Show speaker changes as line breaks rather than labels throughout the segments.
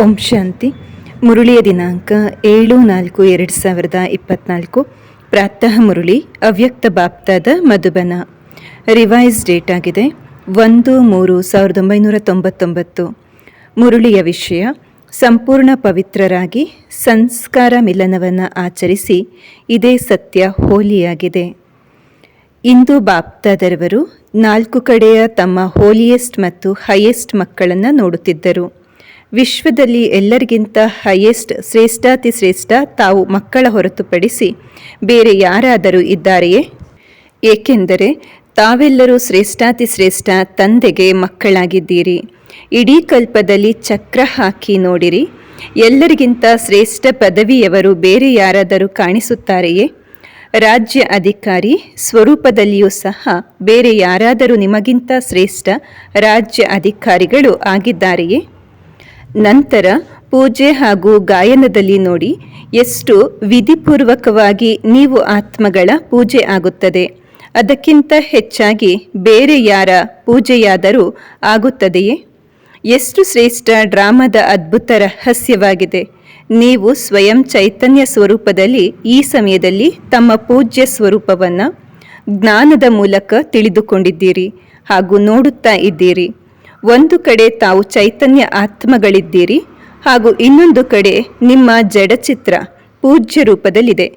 ಓಂ ಶಾಂತಿ. ಮುರುಳಿಯ ದಿನಾಂಕ ಏಳು ನಾಲ್ಕು ಎರಡು ಸಾವಿರದ ಇಪ್ಪತ್ನಾಲ್ಕು. ಪ್ರಾತಃ ಮುರುಳಿ, ಅವ್ಯಕ್ತ ಬಾಪ್ತಾದ ಮಧುಬನ. ರಿವೈಸ್ ಡೇಟ್ ಆಗಿದೆ ಒಂದು ಮೂರು ಸಾವಿರದ ಒಂಬೈನೂರ ತೊಂಬತ್ತೊಂಬತ್ತು. ಮುರುಳಿಯ ವಿಷಯ, ಸಂಪೂರ್ಣ ಪವಿತ್ರರಾಗಿ ಸಂಸ್ಕಾರ ಮಿಲನವನ್ನು ಆಚರಿಸಿ ಇದೇ ಸತ್ಯ ಹೋಲಿಯಾಗಿದೆ. ಇಂದು ಬಾಪ್ತಾದರವರು ನಾಲ್ಕು ಕಡೆಯ ತಮ್ಮ ಹೋಲಿಯೆಸ್ಟ್ ಮತ್ತು ಹೈಯೆಸ್ಟ್ ಮಕ್ಕಳನ್ನು ನೋಡುತ್ತಿದ್ದರು. ವಿಶ್ವದಲ್ಲಿ ಎಲ್ಲರಿಗಿಂತ ಹೈಯೆಸ್ಟ್ ಶ್ರೇಷ್ಠಾತಿ ಶ್ರೇಷ್ಠ ತಾವು ಮಕ್ಕಳ ಹೊರತುಪಡಿಸಿ ಬೇರೆ ಯಾರಾದರೂ ಇದ್ದಾರೆಯೇ? ಏಕೆಂದರೆ ತಾವೆಲ್ಲರೂ ಶ್ರೇಷ್ಠಾತಿ ಶ್ರೇಷ್ಠ ತಂದೆಗೆ ಮಕ್ಕಳಾಗಿದ್ದೀರಿ. ಇಡೀ ಕಲ್ಪದಲ್ಲಿ ಚಕ್ರ ಹಾಕಿ ನೋಡಿರಿ. ಎಲ್ಲರಿಗಿಂತ ಶ್ರೇಷ್ಠ ಪದವಿಯವರು ಬೇರೆ ಯಾರಾದರೂ ಕಾಣಿಸುತ್ತಾರೆಯೇ? ರಾಜ್ಯ ಅಧಿಕಾರಿ ಸ್ವರೂಪದಲ್ಲಿಯೂ ಸಹ ಬೇರೆ ಯಾರಾದರೂ ನಿಮಗಿಂತ ಶ್ರೇಷ್ಠ ರಾಜ್ಯ ಅಧಿಕಾರಿಗಳು ಆಗಿದ್ದಾರೆಯೇ? ನಂತರ ಪೂಜೆ ಹಾಗೂ ಗಾಯನದಲ್ಲಿ ನೋಡಿ, ಎಷ್ಟು ವಿಧಿಪೂರ್ವಕವಾಗಿ ನೀವು ಆತ್ಮಗಳ ಪೂಜೆ ಆಗುತ್ತದೆ. ಅದಕ್ಕಿಂತ ಹೆಚ್ಚಾಗಿ ಬೇರೆ ಯಾರ ಪೂಜೆಯಾದರೂ ಆಗುತ್ತದೆಯೇ? ಎಷ್ಟು ಶ್ರೇಷ್ಠ ಡ್ರಾಮಾದ ಅದ್ಭುತ ರಹಸ್ಯವಾಗಿದೆ. ನೀವು ಸ್ವಯಂ ಚೈತನ್ಯ ಸ್ವರೂಪದಲ್ಲಿ ಈ ಸಮಯದಲ್ಲಿ ತಮ್ಮ ಪೂಜ್ಯ ಸ್ವರೂಪವನ್ನು ಜ್ಞಾನದ ಮೂಲಕ ತಿಳಿದುಕೊಂಡಿದ್ದೀರಿ ಹಾಗೂ ನೋಡುತ್ತಾ ಇದ್ದೀರಿ. ಒಂದು ಕಡೆ ತಾವು ಚೈತನ್ಯ ಆತ್ಮಗಳಿದ್ದೀರಿ ಹಾಗೂ ಇನ್ನೊಂದು ಕಡೆ ನಿಮ್ಮ ಜಡಚಿತ್ರ ಪೂಜ್ಯ ರೂಪದಲ್ಲಿದೆ.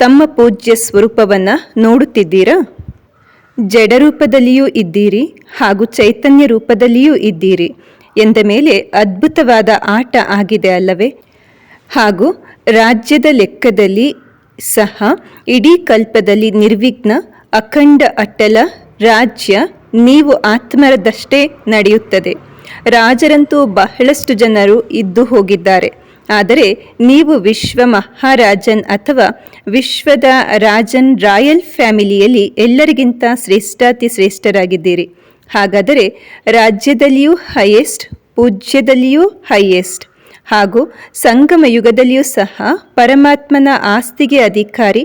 ತಮ್ಮ ಪೂಜ್ಯ ಸ್ವರೂಪವನ್ನು ನೋಡುತ್ತಿದ್ದೀರಾ? ಜಡರೂಪದಲ್ಲಿಯೂ ಇದ್ದೀರಿ ಹಾಗೂ ಚೈತನ್ಯ ರೂಪದಲ್ಲಿಯೂ ಇದ್ದೀರಿ ಎಂದ ಮೇಲೆ ಅದ್ಭುತವಾದ ಆಟ ಆಗಿದೆ ಅಲ್ಲವೇ? ಹಾಗೂ ರಾಜ್ಯದ ಲೆಕ್ಕದಲ್ಲಿ ಸಹ ಇಡೀ ಕಲ್ಪದಲ್ಲಿ ನಿರ್ವಿಘ್ನ ಅಖಂಡ ಅಟ್ಟಲ ರಾಜ್ಯ ನೀವು ಆತ್ಮರದಷ್ಟೇ ನಡೆಯುತ್ತದೆ. ರಾಜರಂತೂ ಬಹಳಷ್ಟು ಜನರು ಇದ್ದು ಹೋಗಿದ್ದಾರೆ. ಆದರೆ ನೀವು ವಿಶ್ವ ಮಹಾರಾಜನ್ ಅಥವಾ ವಿಶ್ವದ ರಾಜನ್ ರಾಯಲ್ ಫ್ಯಾಮಿಲಿಯಲ್ಲಿ ಎಲ್ಲರಿಗಿಂತ ಶ್ರೇಷ್ಠಾತಿ ಶ್ರೇಷ್ಠರಾಗಿದ್ದೀರಿ. ಹಾಗಾದರೆ ರಾಜ್ಯದಲ್ಲಿಯೂ ಹೈಯೆಸ್ಟ್ ಪೂಜ್ಯದಲ್ಲಿಯೂ ಹೈಯೆಸ್ಟ್ ಹಾಗೂ ಸಂಗಮ ಯುಗದಲ್ಲಿಯೂ ಸಹ ಪರಮಾತ್ಮನ ಆಸ್ತಿಗೆ ಅಧಿಕಾರಿ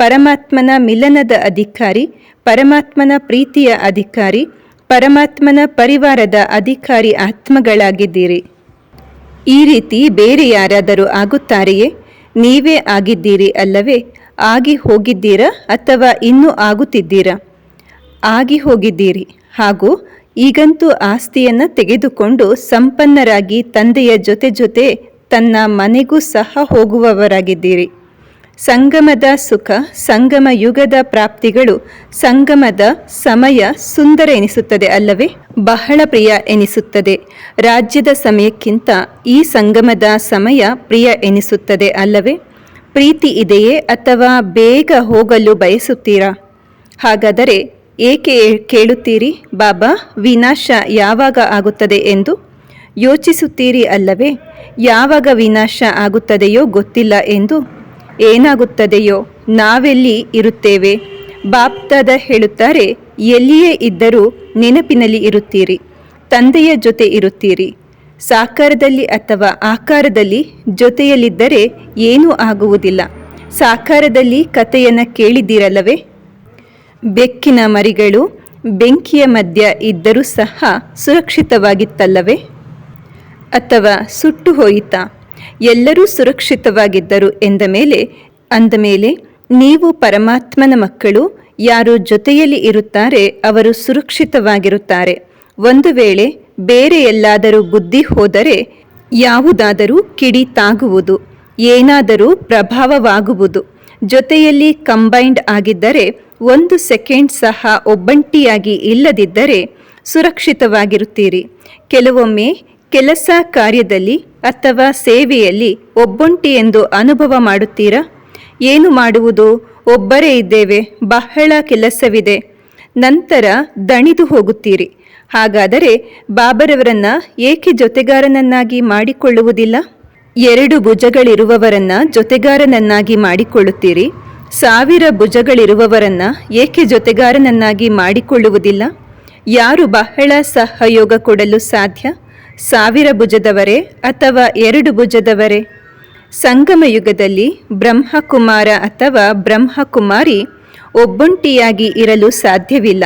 ಪರಮಾತ್ಮನ ಮಿಲನದ ಅಧಿಕಾರಿ, ಪರಮಾತ್ಮನ ಪ್ರೀತಿಯ ಅಧಿಕಾರಿ, ಪರಮಾತ್ಮನ ಪರಿವಾರದ ಅಧಿಕಾರಿ ಆತ್ಮಗಳಾಗಿದ್ದೀರಿ. ಈ ರೀತಿ ಬೇರೆ ಯಾರಾದರೂ ಆಗುತ್ತಾರೆಯೇ? ನೀವೇ ಆಗಿದ್ದೀರಿ ಅಲ್ಲವೇ? ಆಗಿ ಹೋಗಿದ್ದೀರಾ ಅಥವಾ ಇನ್ನೂ ಆಗುತ್ತಿದ್ದೀರಾ? ಆಗಿ ಹೋಗಿದ್ದೀರಿ. ಹಾಗೂ ಈಗಂತೂ ಆಸ್ತಿಯನ್ನು ತೆಗೆದುಕೊಂಡು ಸಂಪನ್ನರಾಗಿ ತಂದೆಯ ಜೊತೆ ಜೊತೆ ತನ್ನ ಮನೆಗೂ ಸಹ ಹೋಗುವವರಾಗಿದ್ದೀರಿ. ಸಂಗಮದ ಸುಖ, ಸಂಗಮ ಯುಗದ ಪ್ರಾಪ್ತಿಗಳು, ಸಂಗಮದ ಸಮಯ ಸುಂದರ ಎನಿಸುತ್ತದೆ ಅಲ್ಲವೇ? ಬಹಳ ಪ್ರಿಯ ಎನಿಸುತ್ತದೆ. ರಾಜ್ಯದ ಸಮಯಕ್ಕಿಂತ ಈ ಸಂಗಮದ ಸಮಯ ಪ್ರಿಯ ಎನಿಸುತ್ತದೆ ಅಲ್ಲವೇ? ಪ್ರೀತಿ ಇದೆಯೇ ಅಥವಾ ಬೇಗ ಹೋಗಲು ಬಯಸುತ್ತೀರಾ? ಹಾಗಾದರೆ ಏಕೆ ಕೇಳುತ್ತೀರಿ? ಬಾಬಾ, ವಿನಾಶ ಯಾವಾಗ ಆಗುತ್ತದೆ ಎಂದು? ಯೋಚಿಸುತ್ತೀರಿ ಅಲ್ಲವೇ? ಯಾವಾಗ ವಿನಾಶ ಆಗುತ್ತದೆಯೋ ಗೊತ್ತಿಲ್ಲ ಎಂದು? ಏನಾಗುತ್ತದೆಯೋ ನಾವೆಲ್ಲಿ ಇರುತ್ತೇವೆ? ಬಾಪ್ತಾದ ಹೇಳುತ್ತಾರೆ, ಎಲ್ಲಿಯೇ ಇದ್ದರೂ ನೆನಪಿನಲ್ಲಿ ಇರುತ್ತೀರಿ, ತಂದೆಯ ಜೊತೆ ಇರುತ್ತೀರಿ. ಸಾಕಾರದಲ್ಲಿ ಅಥವಾ ಆಕಾರದಲ್ಲಿ ಜೊತೆಯಲ್ಲಿದ್ದರೆ ಏನೂ ಆಗುವುದಿಲ್ಲ. ಸಾಕಾರದಲ್ಲಿ ಕಥೆಯನ್ನು ಕೇಳಿದ್ದೀರಲ್ಲವೇ? ಬೆಕ್ಕಿನ ಮರಿಗಳು ಬೆಂಕಿಯ ಮಧ್ಯ ಇದ್ದರೂ ಸಹ ಸುರಕ್ಷಿತವಾಗಿತ್ತಲ್ಲವೇ? ಅಥವಾ ಸುಟ್ಟು ಹೋಯಿತಾ? ಎಲ್ಲರೂ ಸುರಕ್ಷಿತವಾಗಿದ್ದರು ಎಂದ ಮೇಲೆ, ಅಂದ ಮೇಲೆ, ನೀವು ಪರಮಾತ್ಮನ ಮಕ್ಕಳು, ಯಾರು ಜೊತೆಯಲ್ಲಿ ಇರುತ್ತಾರೆ, ಅವರು ಸುರಕ್ಷಿತವಾಗಿರುತ್ತಾರೆ. ಒಂದು ವೇಳೆ ಬೇರೆ ಎಲ್ಲಾದರೂ ಬುದ್ಧಿ ಹೋದರೆ, ಯಾವುದಾದರೂ ಕಿಡಿ ತಾಗುವುದು, ಏನಾದರೂ ಪ್ರಭಾವವಾಗುವುದು, ಜೊತೆಯಲ್ಲಿ ಕಂಬೈಂಡ್ ಆಗಿದ್ದರೆ, ಒಂದು ಸೆಕೆಂಡ್ ಸಹ ಒಬ್ಬಂಟಿಯಾಗಿ ಇಲ್ಲದಿದ್ದರೆ ಸುರಕ್ಷಿತವಾಗಿರುತ್ತೀರಿ. ಕೆಲವೊಮ್ಮೆ ಕೆಲಸ ಕಾರ್ಯದಲ್ಲಿ ಅಥವಾ ಸೇವೆಯಲ್ಲಿ ಒಬ್ಬೊಂಟಿ ಎಂದು ಅನುಭವ ಮಾಡುತ್ತೀರಾ? ಏನು ಮಾಡುವುದು? ಒಬ್ಬರೇ ಇದ್ದೇವೆ, ಬಹಳ ಕೆಲಸವಿದೆ. ನಂತರ ದಣಿದು ಹೋಗುತ್ತೀರಿ. ಹಾಗಾದರೆ ಬಾಬರವರನ್ನ ಏಕೆ ಜೊತೆಗಾರನನ್ನಾಗಿ ಮಾಡಿಕೊಳ್ಳುವುದಿಲ್ಲ? ಎರಡು ಭುಜಗಳಿರುವವರನ್ನ ಜೊತೆಗಾರನನ್ನಾಗಿ ಮಾಡಿಕೊಳ್ಳುತ್ತೀರಿ. ಸಾವಿರ ಭುಜಗಳಿರುವವರನ್ನ ಏಕೆ ಜೊತೆಗಾರನನ್ನಾಗಿ ಮಾಡಿಕೊಳ್ಳುವುದಿಲ್ಲ? ಯಾರು ಬಹಳ ಸಹಯೋಗ ಕೊಡಲು ಸಾಧ್ಯ? ಸಾವಿರ ಭುಜದವರೇ ಅಥವಾ ಎರಡು ಭುಜದವರೇ? ಸಂಗಮ ಯುಗದಲ್ಲಿ ಬ್ರಹ್ಮಕುಮಾರ ಅಥವಾ ಬ್ರಹ್ಮಕುಮಾರಿ ಒಬ್ಬೊಂಟಿಯಾಗಿ ಇರಲು ಸಾಧ್ಯವಿಲ್ಲ.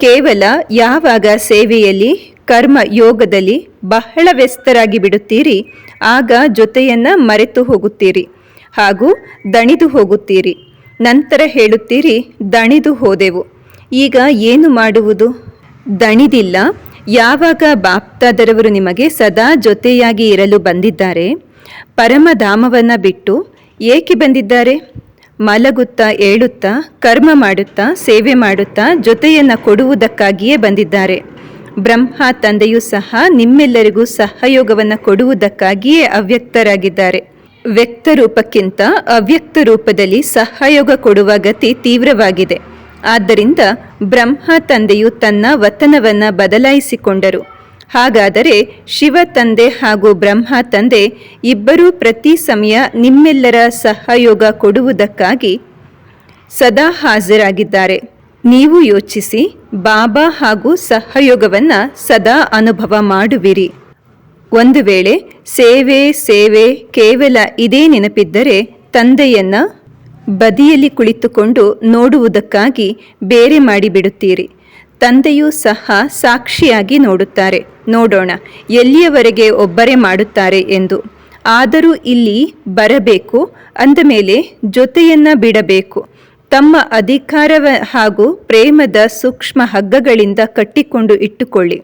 ಕೇವಲ ಯಾವಾಗ ಸೇವೆಯಲ್ಲಿ, ಕರ್ಮ ಯೋಗದಲ್ಲಿ ಬಹಳ ವ್ಯಸ್ತರಾಗಿ ಬಿಡುತ್ತೀರಿ, ಆಗ ಜೊತೆಯನ್ನ ಮರೆತು ಹೋಗುತ್ತೀರಿ ಹಾಗೂ ದಣಿದು ಹೋಗುತ್ತೀರಿ. ನಂತರ ಹೇಳುತ್ತೀರಿ, ದಣಿದು ಹೋದೆವು. ಈಗ ಏನು ಮಾಡುವುದು? ದಣಿದಿಲ್ಲ ಯಾವಾಗ ಬಾಪ್ತಾದರವರು ನಿಮಗೆ ಸದಾ ಜೊತೆಯಾಗಿ ಇರಲು ಬಂದಿದ್ದಾರೆ? ಪರಮಧಾಮವನ್ನು ಬಿಟ್ಟು ಏಕೆ ಬಂದಿದ್ದಾರೆ? ಮಲಗುತ್ತಾ, ಏಳುತ್ತಾ, ಕರ್ಮ ಮಾಡುತ್ತಾ, ಸೇವೆ ಮಾಡುತ್ತಾ ಜೊತೆಯನ್ನು ಕೊಡುವುದಕ್ಕಾಗಿಯೇ ಬಂದಿದ್ದಾರೆ. ಬ್ರಹ್ಮ ತಂದೆಯೂ ಸಹ ನಿಮ್ಮೆಲ್ಲರಿಗೂ ಸಹಯೋಗವನ್ನು ಕೊಡುವುದಕ್ಕಾಗಿಯೇ ಅವ್ಯಕ್ತರಾಗಿದ್ದಾರೆ. ವ್ಯಕ್ತ ರೂಪಕ್ಕಿಂತ ಅವ್ಯಕ್ತ ರೂಪದಲ್ಲಿ ಸಹಯೋಗ ಕೊಡುವ ಗತಿ ತೀವ್ರವಾಗಿದೆ. ಆದ್ದರಿಂದ ಬ್ರಹ್ಮ ತಂದೆಯು ತನ್ನ ವತನವನ್ನು ಬದಲಾಯಿಸಿಕೊಂಡರು. ಹಾಗಾದರೆ ಶಿವ ತಂದೆ ಹಾಗೂ ಬ್ರಹ್ಮ ತಂದೆ ಇಬ್ಬರೂ ಪ್ರತಿ ಸಮಯ ನಿಮ್ಮೆಲ್ಲರ ಸಹಯೋಗ ಕೊಡುವುದಕ್ಕಾಗಿ ಸದಾ ಹಾಜರಾಗಿದ್ದಾರೆ. ನೀವು ಯೋಚಿಸಿ, ಬಾಬಾ ಹಾಗೂ ಸಹಯೋಗವನ್ನು ಸದಾ ಅನುಭವ ಮಾಡುವಿರಿ. ಒಂದು ವೇಳೆ ಸೇವೆ ಸೇವೆ ಕೇವಲ ಇದೇ ನೆನಪಿದ್ದರೆ ತಂದೆಯನ್ನ ಬದಿಯಲ್ಲಿ ಕುಳಿತುಕೊಂಡು ನೋಡುವುದಕ್ಕಾಗಿ ಬೇರೆ ಮಾಡಿಬಿಡುತ್ತೀರಿ. ತಂದೆಯೂ ಸಹ ಸಾಕ್ಷಿಯಾಗಿ ನೋಡುತ್ತಾರೆ. ನೋಡೋಣ, ಎಲ್ಲಿಯವರೆಗೆ ಒಬ್ಬರೇ ಮಾಡುತ್ತಾರೆ ಎಂದು. ಆದರೂ ಇಲ್ಲಿ ಬರಬೇಕು, ಅಂದ ಮೇಲೆ ಜೊತೆಯನ್ನ ಬಿಡಬೇಕು. ತಮ್ಮ ಅಧಿಕಾರವ ಹಾಗೂ ಪ್ರೇಮದ ಸೂಕ್ಷ್ಮ ಹಗ್ಗಗಳಿಂದ ಕಟ್ಟಿಕೊಂಡು ಇಟ್ಟುಕೊಳ್ಳಿ.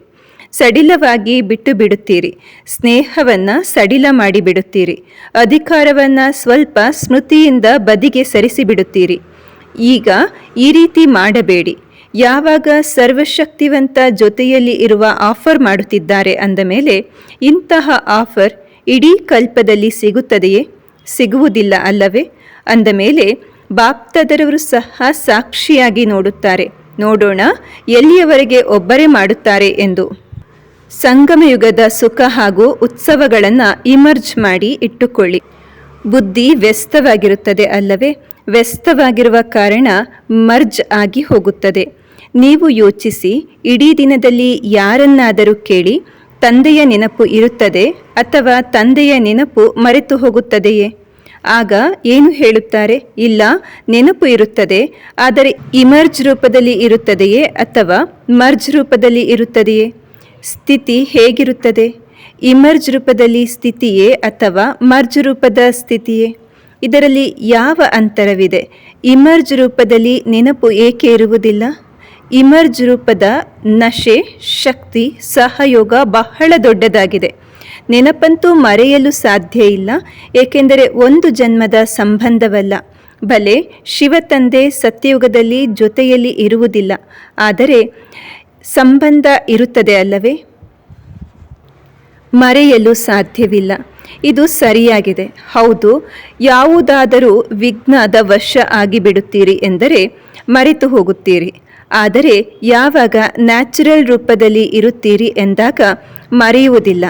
ಸಡಿಲವಾಗಿ ಬಿಟ್ಟು ಬಿಡುತ್ತೀರಿ ಸ್ನೇಹವನ್ನು ಸಡಿಲ ಮಾಡಿಬಿಡುತ್ತೀರಿ. ಅಧಿಕಾರವನ್ನು ಸ್ವಲ್ಪ ಸ್ಮೃತಿಯಿಂದ ಬದಿಗೆ ಸರಿಸಿಬಿಡುತ್ತೀರಿ. ಈಗ ಈ ರೀತಿ ಮಾಡಬೇಡಿ. ಯಾವಾಗ ಸರ್ವಶಕ್ತಿವಂತ ಜೊತೆಯಲ್ಲಿ ಇರುವ ಆಫರ್ ಮಾಡುತ್ತಿದ್ದಾರೆ ಅಂದ ಮೇಲೆ, ಇಂತಹ ಆಫರ್ ಇಡೀ ಕಲ್ಪದಲ್ಲಿ ಸಿಗುತ್ತದೆಯೇ? ಸಿಗುವುದಿಲ್ಲ ಅಲ್ಲವೇ? ಅಂದ ಮೇಲೆ, ಬಾಪ್ತದರವರು ಸಹ ಸಾಕ್ಷಿಯಾಗಿ ನೋಡುತ್ತಾರೆ. ನೋಡೋಣ, ಎಲ್ಲಿಯವರೆಗೆ ಒಬ್ಬರೇ ಮಾಡುತ್ತಾರೆ ಎಂದು. ಸಂಗಮಯುಗದ ಸುಖ ಹಾಗೂ ಉತ್ಸವಗಳನ್ನು ಇಮರ್ಜ್ ಮಾಡಿ ಇಟ್ಟುಕೊಳ್ಳಿ. ಬುದ್ಧಿ ವ್ಯಸ್ತವಾಗಿರುತ್ತದೆ ಅಲ್ಲವೇ? ವ್ಯಸ್ತವಾಗಿರುವ ಕಾರಣ ಮರ್ಜ್ ಆಗಿ ಹೋಗುತ್ತದೆ. ನೀವು ಯೋಚಿಸಿ, ಇಡೀ ದಿನದಲ್ಲಿ ಯಾರನ್ನಾದರೂ ಕೇಳಿ, ತಂದೆಯ ನೆನಪು ಇರುತ್ತದೆ ಅಥವಾ ತಂದೆಯ ನೆನಪು ಮರೆತು ಹೋಗುತ್ತದೆಯೇ? ಆಗ ಏನು ಹೇಳುತ್ತಾರೆ? ಇಲ್ಲ, ನೆನಪು ಇರುತ್ತದೆ, ಆದರೆ ಇಮರ್ಜ್ ರೂಪದಲ್ಲಿ ಇರುತ್ತದೆಯೇ ಅಥವಾ ಮರ್ಜ್ ರೂಪದಲ್ಲಿ ಇರುತ್ತದೆಯೇ? ಸ್ಥಿತಿ ಹೇಗಿರುತ್ತದೆ? ಇಮರ್ಜ್ ರೂಪದಲ್ಲಿ ಸ್ಥಿತಿಯೇ ಅಥವಾ ಮರ್ಜ್ ರೂಪದ ಸ್ಥಿತಿಯೇ? ಇದರಲ್ಲಿ ಯಾವ ಅಂತರವಿದೆ? ಇಮರ್ಜ್ ರೂಪದಲ್ಲಿ ನೆನಪು ಏಕೆ ಇರುವುದಿಲ್ಲ? ಇಮರ್ಜ್ ರೂಪದ ನಶೆ, ಶಕ್ತಿ, ಸಹಯೋಗ ಬಹಳ ದೊಡ್ಡದಾಗಿದೆ. ನೆನಪಂತೂ ಮರೆಯಲು ಸಾಧ್ಯ ಇಲ್ಲ, ಏಕೆಂದರೆ ಒಂದು ಜನ್ಮದ ಸಂಬಂಧವಲ್ಲ. ಬಲೆ ಶಿವತಂದೆ ಸತ್ಯಯುಗದಲ್ಲಿ ಜೊತೆಯಲ್ಲಿ ಇರುವುದಿಲ್ಲ. ಆದರೆ ಸಂಬಂಧ ಇರುತ್ತದೆ ಅಲ್ಲವೇ? ಮರೆಯಲು ಸಾಧ್ಯವಿಲ್ಲ. ಇದು ಸರಿಯಾಗಿದೆ. ಹೌದು, ಯಾವುದಾದರೂ ವಿಘ್ನದ ವಶ ಆಗಿಬಿಡುತ್ತೀರಿ ಎಂದರೆ ಮರೆತು ಹೋಗುತ್ತೀರಿ. ಆದರೆ ಯಾವಾಗ ನ್ಯಾಚುರಲ್ ರೂಪದಲ್ಲಿ ಇರುತ್ತೀರಿ ಎಂದಾಗ ಮರೆಯುವುದಿಲ್ಲ.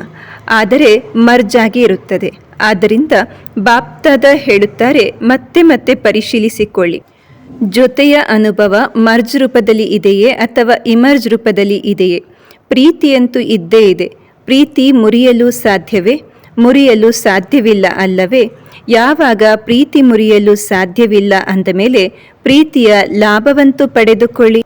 ಆದರೆ ಮರ್ಜಾಗಿ ಇರುತ್ತದೆ. ಆದ್ದರಿಂದ ಬಾಪ್ತಾದ ಹೇಳುತ್ತಾರೆ, ಮತ್ತೆ ಮತ್ತೆ ಪರಿಶೀಲಿಸಿಕೊಳ್ಳಿ. ಜೊತೆಯ ಅನುಭವ ಮರ್ಜ್ ರೂಪದಲ್ಲಿ ಇದೆಯೇ ಅಥವಾ ಇಮರ್ಜ್ ರೂಪದಲ್ಲಿ ಇದೆಯೇ? ಪ್ರೀತಿಯಂತೂ ಇದ್ದೇ ಇದೆ. ಪ್ರೀತಿ ಮುರಿಯಲು ಸಾಧ್ಯವೇ? ಮುರಿಯಲು ಸಾಧ್ಯವಿಲ್ಲ ಅಲ್ಲವೇ? ಯಾವಾಗ ಪ್ರೀತಿ ಮುರಿಯಲು ಸಾಧ್ಯವಿಲ್ಲ ಅಂದ ಮೇಲೆ ಪ್ರೀತಿಯ ಲಾಭವಂತೂ ಪಡೆದುಕೊಳ್ಳಿ.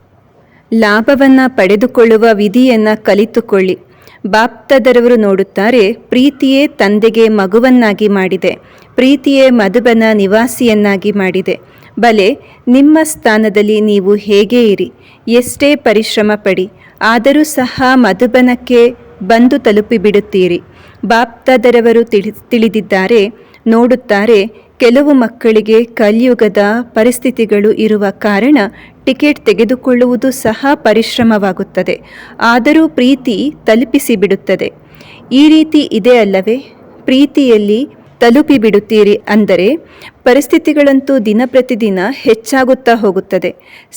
ಲಾಭವನ್ನು ಪಡೆದುಕೊಳ್ಳುವ ವಿಧಿಯನ್ನು ಕಲಿತುಕೊಳ್ಳಿ. ಬಾಪ್ತದರವರು ನೋಡುತ್ತಾರೆ, ಪ್ರೀತಿಯೇ ತಂದೆಗೆ ಮಗುವನ್ನಾಗಿ ಮಾಡಿದೆ. ಪ್ರೀತಿಯೇ ಮಧುಬನ ನಿವಾಸಿಯನ್ನಾಗಿ ಮಾಡಿದೆ. ಬಲೆ, ನಿಮ್ಮ ಸ್ಥಾನದಲ್ಲಿ ನೀವು ಹೇಗೆ ಇರಿ? ಎಷ್ಟೇ ಪರಿಶ್ರಮ ಪಡಿ ಆದರೂ ಸಹ ಮಧುಬನಕ್ಕೆ ಬಂದು ತಲುಪಿಬಿಡುತ್ತೀರಿ. ಬಾಪ್ತಾದರವರು ತಿಳಿ, ತಿಳಿದಿದ್ದಾರೆ, ನೋಡುತ್ತಾರೆ, ಕೆಲವು ಮಕ್ಕಳಿಗೆ ಕಲಿಯುಗದ ಪರಿಸ್ಥಿತಿಗಳು ಇರುವ ಕಾರಣ ಟಿಕೆಟ್ ತೆಗೆದುಕೊಳ್ಳುವುದು ಸಹ ಪರಿಶ್ರಮವಾಗುತ್ತದೆ. ಆದರೂ ಪ್ರೀತಿ ತಲುಪಿಸಿ ಬಿಡುತ್ತದೆ ಈ ರೀತಿ ಇದೆ ಅಲ್ಲವೇ? ಪ್ರೀತಿಯಲ್ಲಿ ತಲುಪಿ ಬಿಡುತ್ತೀರಿ ಅಂದರೆ ಪರಿಸ್ಥಿತಿಗಳಂತೂ ದಿನ ಪ್ರತಿದಿನ ಹೆಚ್ಚಾಗುತ್ತಾ ಹೋಗುತ್ತದೆ.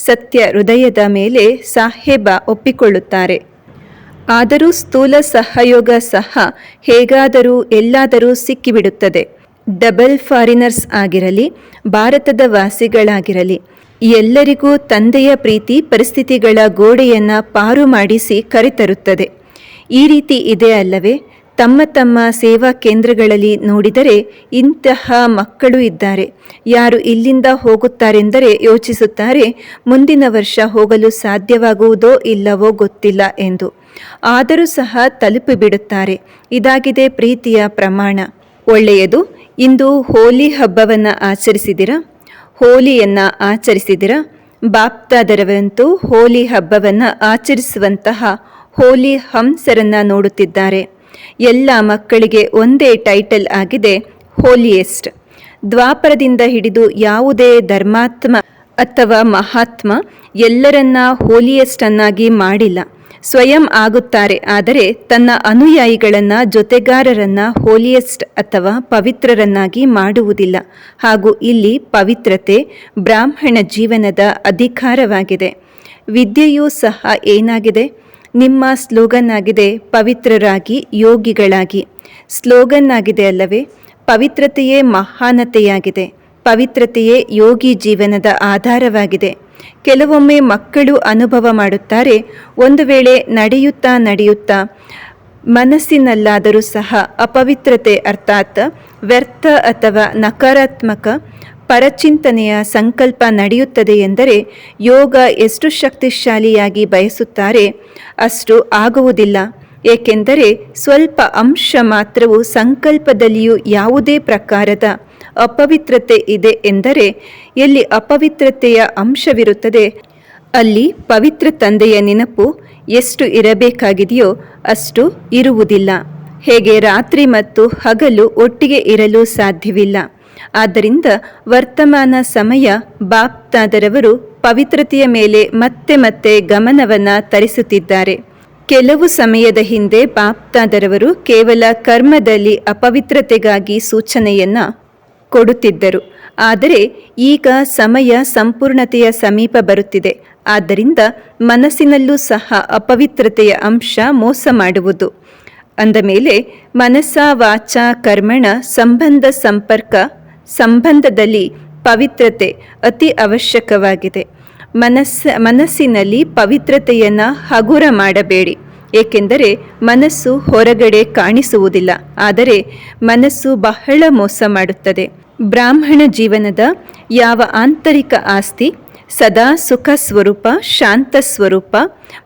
ಸತ್ಯ ಹೃದಯದ ಮೇಲೆ ಸಾಹೇಬ ಒಪ್ಪಿಕೊಳ್ಳುತ್ತಾರೆ. ಆದರೂ ಸ್ಥೂಲ ಸಹಯೋಗ ಸಹ ಹೇಗಾದರೂ ಎಲ್ಲಾದರೂ ಸಿಕ್ಕಿಬಿಡುತ್ತದೆ. ಡಬಲ್ ಫಾರಿನರ್ಸ್ ಆಗಿರಲಿ, ಭಾರತದ ವಾಸಿಗಳಾಗಿರಲಿ, ಎಲ್ಲರಿಗೂ ತಂದೆಯ ಪ್ರೀತಿ ಪರಿಸ್ಥಿತಿಗಳ ಗೋಡೆಯನ್ನು ಪಾರು ಮಾಡಿಸಿ ಕರೆತರುತ್ತದೆ. ಈ ರೀತಿ ಇದೆ ಅಲ್ಲವೇ? ತಮ್ಮ ತಮ್ಮ ಸೇವಾ ಕೇಂದ್ರಗಳಲ್ಲಿ ನೋಡಿದರೆ ಇಂತಹ ಮಕ್ಕಳು ಇದ್ದಾರೆ. ಯಾರು ಇಲ್ಲಿಂದ ಹೋಗುತ್ತಾರೆಂದರೆ ಯೋಚಿಸುತ್ತಾರೆ, ಮುಂದಿನ ವರ್ಷ ಹೋಗಲು ಸಾಧ್ಯವಾಗುವುದೋ ಇಲ್ಲವೋ ಗೊತ್ತಿಲ್ಲ ಎಂದು. ಆದರೂ ಸಹ ತಲುಪಿಬಿಡುತ್ತಾರೆ ಇದಾಗಿದೆ ಪ್ರೀತಿಯ ಪ್ರಮಾಣ. ಒಳ್ಳೆಯದು, ಇಂದು ಹೋಲಿ ಹಬ್ಬವನ್ನು ಆಚರಿಸಿದಿರಾ? ಹೋಲಿಯನ್ನು ಆಚರಿಸಿದಿರಾ? ಬಾಪ್ತಾದರವಂತೂ ಹೋಲಿ ಹಬ್ಬವನ್ನು ಆಚರಿಸುವಂತಹ ಹೋಲಿ ಹಂಸರನ್ನ ನೋಡುತ್ತಿದ್ದಾರೆ. ಎಲ್ಲ ಮಕ್ಕಳಿಗೆ ಒಂದೇ ಟೈಟಲ್ ಆಗಿದೆ ಹೋಲಿಯೆಸ್ಟ್ ದ್ವಾಪರದಿಂದ ಹಿಡಿದು ಯಾವುದೇ ಧರ್ಮಾತ್ಮ ಅಥವಾ ಮಹಾತ್ಮ ಎಲ್ಲರನ್ನ ಹೋಲಿಯೆಸ್ಟ್ ಅನ್ನಾಗಿ ಮಾಡಿಲ್ಲ. ಸ್ವಯಂ ಆಗುತ್ತಾರೆ, ಆದರೆ ತನ್ನ ಅನುಯಾಯಿಗಳನ್ನ, ಜೊತೆಗಾರರನ್ನ ಹೋಲಿಯೆಸ್ಟ್ ಅಥವಾ ಪವಿತ್ರರನ್ನಾಗಿ ಮಾಡುವುದಿಲ್ಲ. ಹಾಗೂ ಇಲ್ಲಿ ಪವಿತ್ರತೆ ಬ್ರಾಹ್ಮಣ ಜೀವನದ ಅಧಿಕಾರವಾಗಿದೆ. ವಿದ್ಯೆಯೂ ಸಹ ಏನಾಗಿದೆ? ನಿಮ್ಮ ಸ್ಲೋಗನ್ ಆಗಿದೆ ಪವಿತ್ರರಾಗಿ, ಯೋಗಿಗಳಾಗಿ. ಸ್ಲೋಗನ್ ಆಗಿದೆ ಅಲ್ಲವೇ, ಪವಿತ್ರತೆಯೇ ಮಹಾನತೆಯಾಗಿದೆ. ಪವಿತ್ರತೆಯೇ ಯೋಗಿ ಜೀವನದ ಆಧಾರವಾಗಿದೆ. ಕೆಲವೊಮ್ಮೆ ಮಕ್ಕಳು ಅನುಭವ ಮಾಡುತ್ತಾರೆ, ಒಂದು ವೇಳೆ ನಡೆಯುತ್ತಾ ನಡೆಯುತ್ತಾ ಮನಸ್ಸಿನಲ್ಲಾದರೂ ಸಹ ಅಪವಿತ್ರತೆ ಅರ್ಥಾತ್ ವ್ಯರ್ಥ ಅಥವಾ ನಕಾರಾತ್ಮಕ ಪರಚಿಂತನೆಯ ಸಂಕಲ್ಪ ನಡೆಯುತ್ತದೆ ಎಂದರೆ ಯೋಗ ಎಷ್ಟು ಶಕ್ತಿಶಾಲಿಯಾಗಿ ಬಯಸುತ್ತಾರೆ ಅಷ್ಟು ಆಗುವುದಿಲ್ಲ. ಏಕೆಂದರೆ ಸ್ವಲ್ಪ ಅಂಶ ಮಾತ್ರವು ಸಂಕಲ್ಪದಲ್ಲಿಯೂ ಯಾವುದೇ ಪ್ರಕಾರದ ಅಪವಿತ್ರತೆ ಇದೆ ಎಂದರೆ ಎಲ್ಲಿ ಅಪವಿತ್ರತೆಯ ಅಂಶವಿರುತ್ತದೆ, ಅಲ್ಲಿ ಪವಿತ್ರ ತಂದೆಯ ನೆನಪು ಎಷ್ಟು ಇರಬೇಕಾಗಿದೆಯೋ ಅಷ್ಟು ಇರುವುದಿಲ್ಲ. ಹೇಗೆ ರಾತ್ರಿ ಮತ್ತು ಹಗಲು ಒಟ್ಟಿಗೆ ಇರಲು ಸಾಧ್ಯವಿಲ್ಲ. ಆದ್ದರಿಂದ ವರ್ತಮಾನ ಸಮಯ ಬಾಪ್ತಾದರವರು ಪವಿತ್ರತೆಯ ಮೇಲೆ ಮತ್ತೆ ಮತ್ತೆ ಗಮನವನ್ನು ತರಿಸುತ್ತಿದ್ದಾರೆ. ಕೆಲವು ಸಮಯದ ಹಿಂದೆ ಬಾಪ್ತಾದರವರು ಕೇವಲ ಕರ್ಮದಲ್ಲಿ ಅಪವಿತ್ರತೆಗಾಗಿ ಸೂಚನೆಯನ್ನ ಕೊಡುತ್ತಿದ್ದರು. ಆದರೆ ಈಗ ಸಮಯ ಸಂಪೂರ್ಣತೆಯ ಸಮೀಪ ಬರುತ್ತಿದೆ. ಆದ್ದರಿಂದ ಮನಸ್ಸಿನಲ್ಲೂ ಸಹ ಅಪವಿತ್ರತೆಯ ಅಂಶ ಮೋಸ ಮಾಡುವುದು. ಅಂದ ಮೇಲೆ ಮನಸ್ಸ, ವಾಚ, ಕರ್ಮಣ, ಸಂಬಂಧ, ಸಂಪರ್ಕ ಸಂಬಂಧದಲ್ಲಿ ಪವಿತ್ರತೆ ಅತಿ ಅವಶ್ಯಕವಾಗಿದೆ. ಮನಸ್ಸ, ಮನಸ್ಸಿನಲ್ಲಿ ಪವಿತ್ರತೆಯನ್ನು ಹಗುರ ಮಾಡಬೇಡಿ. ಏಕೆಂದರೆ ಮನಸ್ಸು ಹೊರಗಡೆ ಕಾಣಿಸುವುದಿಲ್ಲ. ಆದರೆ ಮನಸ್ಸು ಬಹಳ ಮೋಸ ಮಾಡುತ್ತದೆ. ಬ್ರಾಹ್ಮಣ ಜೀವನದ ಯಾವ ಆಂತರಿಕ ಆಸ್ತಿ ಸದಾ ಸುಖ ಸ್ವರೂಪ, ಶಾಂತ ಸ್ವರೂಪ,